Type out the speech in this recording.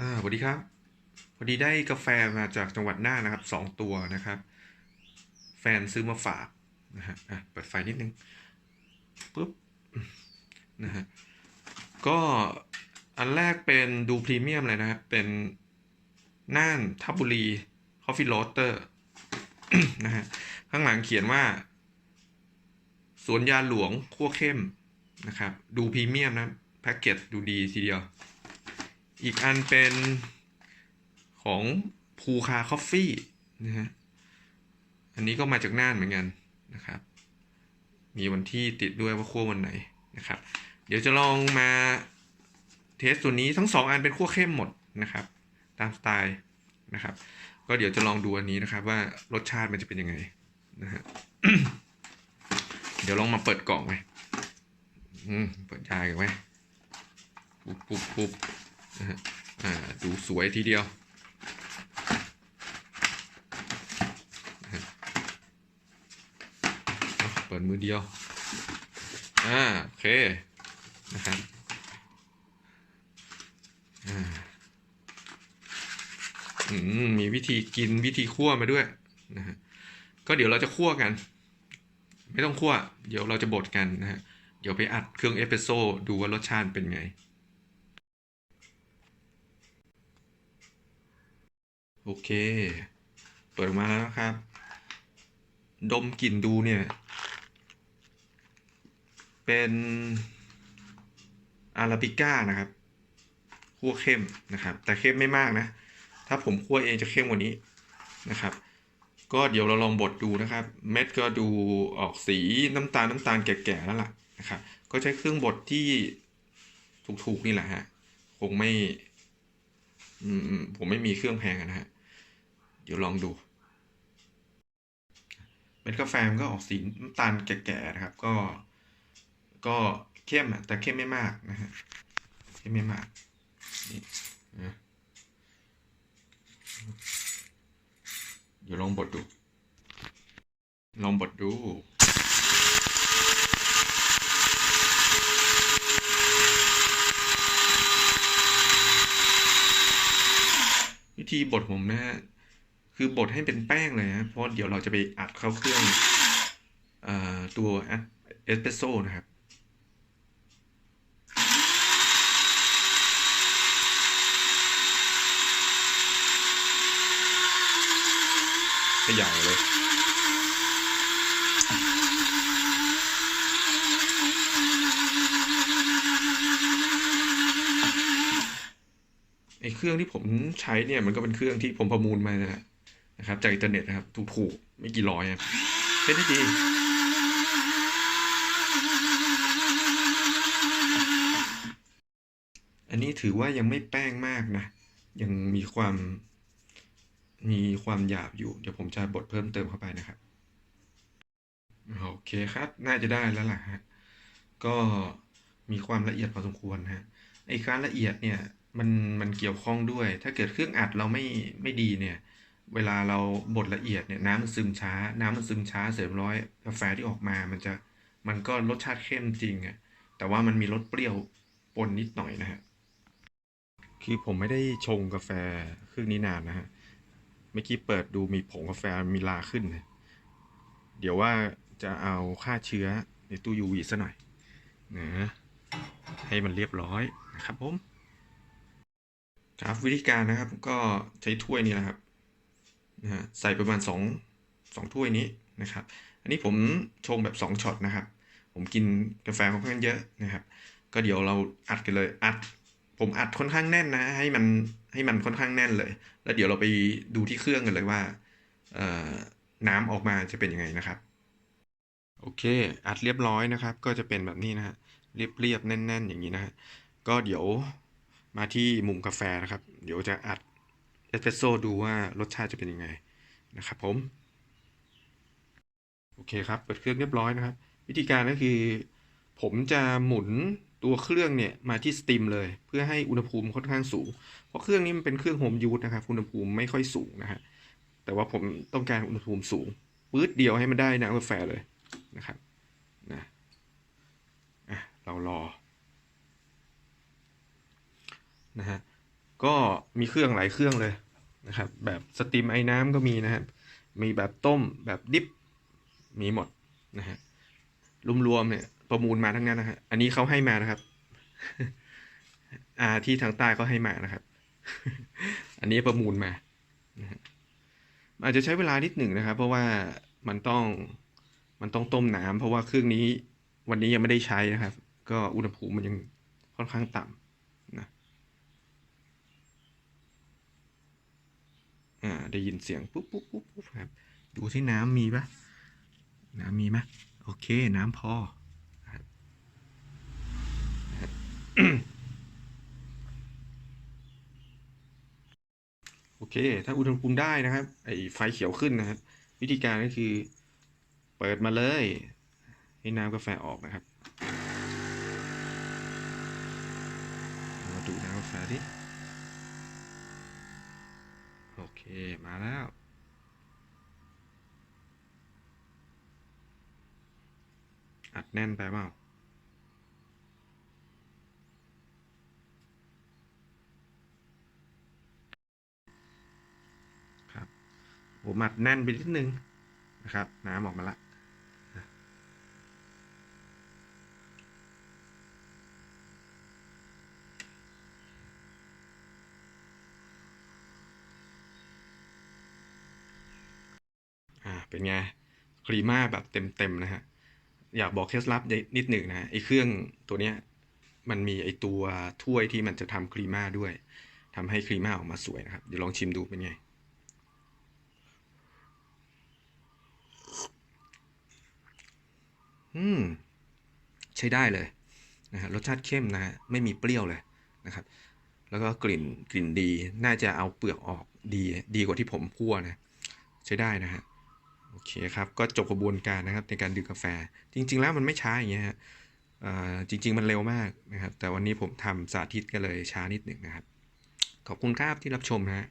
อ่าสวัสดีครับพอดีได้กาแฟมาจากจังหวัดน่านนะครับสองตัวนะครับ แฟนซื้อมาฝากนะฮะอะเปิดไฟนิดนึงปุ๊บนะฮะก็อันแรกเป็นดูพรีเมียมเลยนะครับ เป็นน่านทับบุรีคอฟฟี่โรสเตอร์นะฮะข้างหลังเขียนว่า สวนยาหลวงคั่วเข้มนะครับ ดูพรีเมียมนะแพ็กเกจดูดีทีเดียว อีกอันเป็นของภูคาคอฟฟี่นะฮะ อันนี้ก็มาจากน่านเหมือนกันนะครับ มีวันที่ติดด้วยว่าคั่ววันไหนนะครับ เดี๋ยวจะลองมาเทสตัวนี้ทั้งสองอันเป็นคั่วเข้มหมดนะครับ ตามสไตล์นะครับ ก็เดี๋ยวจะลองดูอันนี้นะครับ ว่ารสชาติมันจะเป็นยังไงนะฮะ เดี๋ยวลองมาเปิดกล่องไหมอืมเปิดยากันไหมปุ๊บปุ๊บปุ๊บ ดูสวยทีเดียว เปิดมือเดียว อ่า โอเค นะครับมมีวิธีกินวิธีคั่วมาด้วยนะฮะก็เดี๋ยวเราจะคั่วกัน ไม่ต้องคั่ว เดี๋ยวเราจะบดกันนะฮะ เดี๋ยวไปอัดเครื่องเอสเปรสโซ่ดูว่ารสชาติเป็นไง โอเค เปิดออกมาแล้วนะครับ ดมกลิ่นดูเนี่ย เป็นอาราบิก้านะครับคั่วเข้มนะครับ แต่เข้มไม่มากนะ ถ้าผมคั่วเองจะเข้มกว่านี้นะครับ ก็เดี๋ยวเราลองบดดูนะครับ เม็ดก็ดูออกสีน้ำตาลน้ำตาลแก่ๆแล้วล่ะนะครับ ก็ใช้เครื่องบดที่ถูกๆนี่แหละฮะ คงไม่ ผมไม่มีเครื่องแพงนะฮะ เดี๋ยวลองดู เม็ดกาแฟมันก็ออกสีน้ำตาลแก่ๆนะครับ ก็ ก็เข้มอะแต่เข้มไม่มากนะฮะเข้มไม่มากนี่นะเดี๋ยวลองบดดู ลองบดดูวิธีบดผมนะฮะ คือบดให้เป็นแป้งเลยนะ เพราะเดี๋ยวเราจะไปอัดเข้าเครื่องอตัวเอสเปรสโซ่นะครับขยายเลยไอเครื่องที่ผมใช้เนี่ยมันก็เป็นเครื่องที่ผมประมูลมานะฮะ นะครับจากอินเทอร์เน็ตนะครับถูกๆไม่กี่ร้อยอะใช้ได้ดีอันนี้ถือว่ายังไม่แป้งมากนะ ยังมีความ มีความหยาบอยู่ เดี๋ยวผมจะบดเพิ่มเติมเข้าไปนะครับ โอเคครับ น่าจะได้แล้วล่ะฮะ ก็มีความละเอียดพอสมควรฮะ ไอ้การละเอียดเนี่ย มัน มันเกี่ยวข้องด้วย ถ้าเกิดเครื่องอัดเราไม่ ไม่ดีเนี่ย เวลาเราบดละเอียดเนี่ยน้ำมันซึมช้า น้ำมันซึมช้าเสร็จเรียบร้อยกาแฟที่ออกมามันจะมันก็รสชาติเข้มจริงอะแต่ว่ามันมีรสเปรี้ยวปนนิดหน่อยนะฮะคือผมไม่ได้ชงกาแฟเครื่องนี้นานนะฮะเมื่อกี้เปิดดูมีผงกาแฟมีลาขึ้นเลยเดี๋ยวว่าจะเอาฆ่าเชื้อในตู้ UV ซะหน่อยนะให้มันเรียบร้อยนะครับผมครับวิธีการนะครับก็ใช้ถ้วยนี้นะครับ นะฮะใส่ประมาณ 2 2 ถ้วยนี้นะครับ อันนี้ผมชงแบบ 2ช็อตนะครับ ผมกินกาแฟค่อนข้างเยอะนะครับ ก็เดี๋ยวเราอัดกันเลยอัด ผมอัดค่อนข้างแน่นนะ ให้มันให้มันค่อนข้างแน่นเลย แล้วเดี๋ยวเราไปดูที่เครื่องกันเลยว่าน้ำออกมาจะเป็นยังไงนะครับ โอเค อัดเรียบร้อยนะครับ ก็จะเป็นแบบนี้นะฮะเรียบๆแน่น ๆ อย่างนี้นะฮะก็เดี๋ยวมาที่มุมกาแฟนะครับ เดี๋ยวจะอัด เอสเปรสโซ่ดูว่ารสชาติจะเป็นยังไงนะครับผม โอเคครับ เปิดเครื่องเรียบร้อยนะครับ วิธีการก็คือ ผมจะหมุนตัวเครื่องเนี่ยมาที่สต e มเลย เพื่อให้อุณหภูมิค่อนข้างสูง เพราะเครื่องนี้มันเป็นเครื่องโฮมยูสนะครับ อุณหภูมิไม่ค่อยสูงนะฮะ แต่ว่าผมต้องการอุณหภูมิสูงปื๊ดเดียวให้มันได้น้ำกาแฟเลยนะครับนะอะเรารอนะฮะ ก็มีเครื่องหลายเครื่องเลยนะครับ แบบสตรีมไอ้น้ำก็มีนะครับ มีแบบต้มแบบดิฟมีหมดนะฮะรวมๆเนี่ยประมูลมาทั้งนั้นนะฮะอันนี้เขาให้มานะครับอ่าที่ทางใต้เขาให้มานะครับ อันนี้ประมูลมานะฮะอาจจะใช้เวลานิดหนึ่งนะครับ เพราะว่ามันต้องมันต้องต้มน้ำเพราะว่าเครื่องนี้วันนี้ยังไม่ได้ใช้นะครับ ก็อุณหภูมิมันยังค่อนข้างต่ำนะ อ่า ได้ยินเสียงปุ๊บปุ๊บปุ๊บปุ๊บครับดูที่น้ำมีปะน้ำมีไหมโอเค น้ำพอโอเค ถ้าอุณหภูมิได้นะครับ ไอไฟเขียวขึ้นนะครับ วิธีการก็คือ เปิดมาเลย ให้น้ำกาแฟออกนะครับ มาดูน้ำกาแฟดิ โอเค มาแล้ว อัดแน่นไปเปล่าครับผมอัดแน่นไปนิดนึงนะครับ น้ำออกมาละ เป็นไงครีม่าแบบเต็มๆนะฮะ อยากบอกเคล็ดลับนิดหนึ่งนะไอ้เครื่องตัวเนี้ยมันมีไอ้ตัวถ้วยที่มันจะทำครีม่าด้วยทำให้ครีม่าออกมาสวยนะครับ เดี๋ยวลองชิมดูเป็นไงอืมใช้ได้เลยนะฮะรสชาติเข้มนะฮะไม่มีเปรี้ยวเลยนะครับ แล้วก็กลิ่นกลิ่นดีน่าจะเอาเปลือกออกดีดีกว่าที่ผมคั่วนะ ใช้ได้นะฮะ โอเคครับก็จบกระบวนการนะครับในการดื่มกาแฟ จริง ๆ แล้วมันไม่ช้าอย่างเงี้ยฮะจริง ๆ มันเร็วมากนะครับ แต่วันนี้ผมทำสาธิตก็เลยช้านิดหนึ่งนะครับ ขอบคุณครับที่รับชมนะฮะ